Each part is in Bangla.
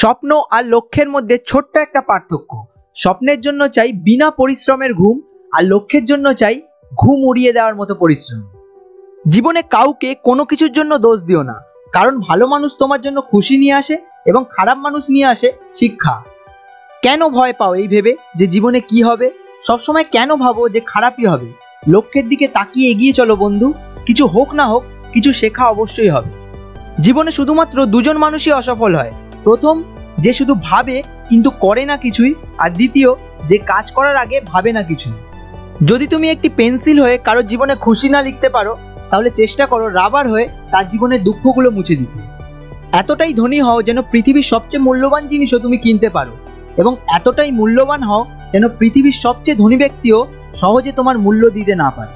স্বপ্ন আর লক্ষ্যের মধ্যে ছোট্ট একটা পার্থক্য। স্বপ্নের জন্য চাই বিনা পরিশ্রমের ঘুম, আর লক্ষ্যের জন্য চাই ঘুম উড়িয়ে দেওয়ার মতো পরিশ্রম। জীবনে কাউকে কোনো কিছুর জন্য দোষ দিও না, কারণ ভালো মানুষ তোমার জন্য খুশি নিয়ে আসে এবং খারাপ মানুষ নিয়ে আসে শিক্ষা। কেন ভয় পাও এই ভেবে যে জীবনে কি হবে? সবসময় কেন ভাবো যে খারাপই হবে? লক্ষ্যের দিকে তাকিয়ে এগিয়ে চলো বন্ধু, কিছু হোক না হোক, কিছু শেখা অবশ্যই হবে। জীবনে শুধুমাত্র দুজন মানুষই অসফল হয় প্রথম, যে শুধু ভাবে, কিন্তু করে না কিছুই, আর দ্বিতীয়, যে কাজ করার আগে ভাবে না কিছুই। যদি তুমি একটি পেন্সিল হয়ে কারোর জীবনে খুশি না লিখতে পারো, তাহলে চেষ্টা করো রাবার হয়ে তার জীবনের দুঃখগুলো মুছে দিতে। এতটাই ধনী হও যেন পৃথিবীর সবচেয়ে মূল্যবান জিনিসও তুমি কিনতে পারো, এবং এতটাই মূল্যবান হও যেন পৃথিবীর সবচেয়ে ধনী ব্যক্তিও সহজে তোমার মূল্য দিতে না পারে।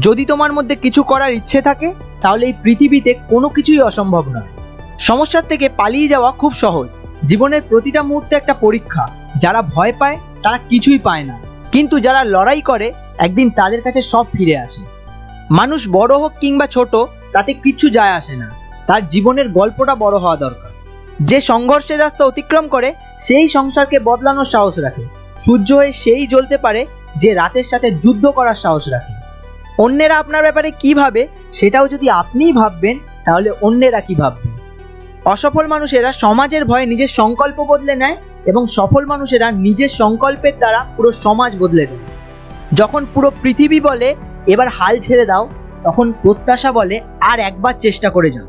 যদি তোমার মধ্যে কিছু করার ইচ্ছে থাকে, তাহলে এই পৃথিবীতে কোনো কিছুই অসম্ভব নয়। সমস্যার থেকে পালিয়ে যাওয়া খুব সহজ। জীবনের প্রতিটা মুহূর্তে একটা পরীক্ষা। যারা ভয় পায়, তারা কিছুই পায় না। কিন্তু যারা লড়াই করে, একদিন তাদের কাছে সব ফিরে আসে। মানুষ বড় হোক কিংবা ছোট, তাতে কিচ্ছু যায় আসে না। তার জীবনের গল্পটা বড় হওয়া দরকার। যে সংঘর্ষের রাস্তা অতিক্রম করে, সেই সংসারকে বদলানোর সাহস রাখে। সূর্য হয়ে সেই জ্বলতে পারে, যে রাতের সাথে যুদ্ধ করার সাহস রাখে। অন্যেরা আপনার ব্যাপারে কি ভাবে, সেটাও যদি আপনিই ভাববেন, তাহলে অন্যেরা কি ভাববে? অসফল মানুষেরা সমাজের ভয়ে নিজের সংকল্প বদলে নেয় এবং সফল মানুষেরা নিজের সংকল্পের দ্বারা পুরো সমাজ বদলে দেয়। যখন পুরো পৃথিবী বলে, এবার হাল ছেড়ে দাও, তখন প্রত্যাশা বলে, আর একবার চেষ্টা করে যাও।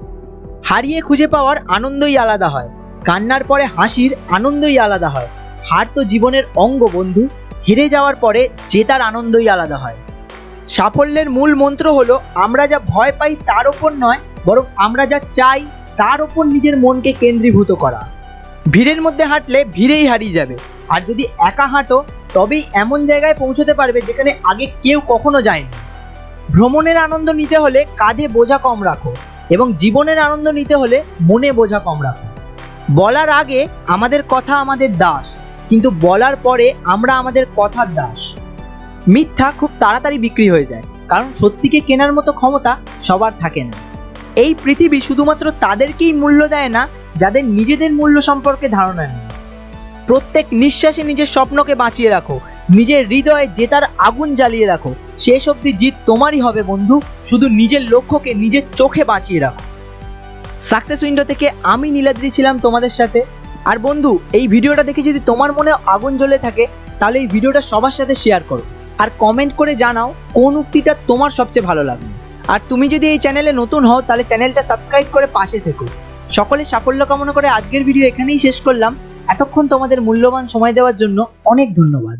হারিয়ে খুঁজে পাওয়ার আনন্দই আলাদা হয়। কান্নার পরে হাসির আনন্দই আলাদা হয়। হার তো জীবনের অঙ্গ, বন্ধু। হেরে যাওয়ার পরে জেতার আনন্দই আলাদা হয়। সাফল্যের মূল মন্ত্র হলো, আমরা যা ভয় পাই তার ওপর নয়, বরং আমরা যা চাই তার ওপর নিজের মনকে কেন্দ্রীভূত করা। ভিড়ের মধ্যে হাঁটলে ভিড়েই হারিয়ে যাবে। আর যদি একা হাঁটো, তবেই এমন জায়গায় পৌঁছতে পারবে যেখানে আগে কেউ কখনো যায়নি। ভ্রমণের আনন্দ নিতে হলে কাঁধে বোঝা কম রাখো এবং জীবনের আনন্দ নিতে হলে মনে বোঝা কম রাখো। বলার আগে আমাদের কথা আমাদের দাস, কিন্তু বলার পরে আমরা আমাদের কথার দাস। মিথ্যা খুব তাড়াতাড়ি বিক্রি হয়ে যায়, কারণ সত্যিকে কেনার মতো ক্ষমতা সবার থাকে না। এই পৃথিবী শুধুমাত্র তাদেরকেই মূল্য দেয় না, যাদের নিজেদের মূল্য সম্পর্কে ধারণা নেই। প্রত্যেক নিঃশ্বাসে নিজের স্বপ্নকে বাঁচিয়ে রাখো, নিজের হৃদয়ে জেতার আগুন জ্বালিয়ে রাখো। শেষ অবধি জিত তোমারই হবে বন্ধু, শুধু নিজের লক্ষ্যকে নিজের চোখে বাঁচিয়ে রাখো। সাকসেস উইন্ডো থেকে আমি নীলাদ্রি ছিলাম তোমাদের সাথে। আর বন্ধু, এই ভিডিওটা দেখে যদি তোমার মনে আগুন জ্বলে থাকে, তাহলে এই ভিডিওটা সবার সাথে শেয়ার করো। আর কমেন্ট করে জানাও কোন উক্তিটা তোমার সবচেয়ে ভালো লাগবে আর তুমি যদি এই চ্যানেলে নতুন হও, তাহলে চ্যানেলটা সাবস্ক্রাইব করে পাশে থেকো। সকলের সাফল্য কামনা করে আজকের ভিডিও এখানেই শেষ করলাম। এতক্ষণ তোমাদের মূল্যবান সময় দেওয়ার জন্য অনেক ধন্যবাদ।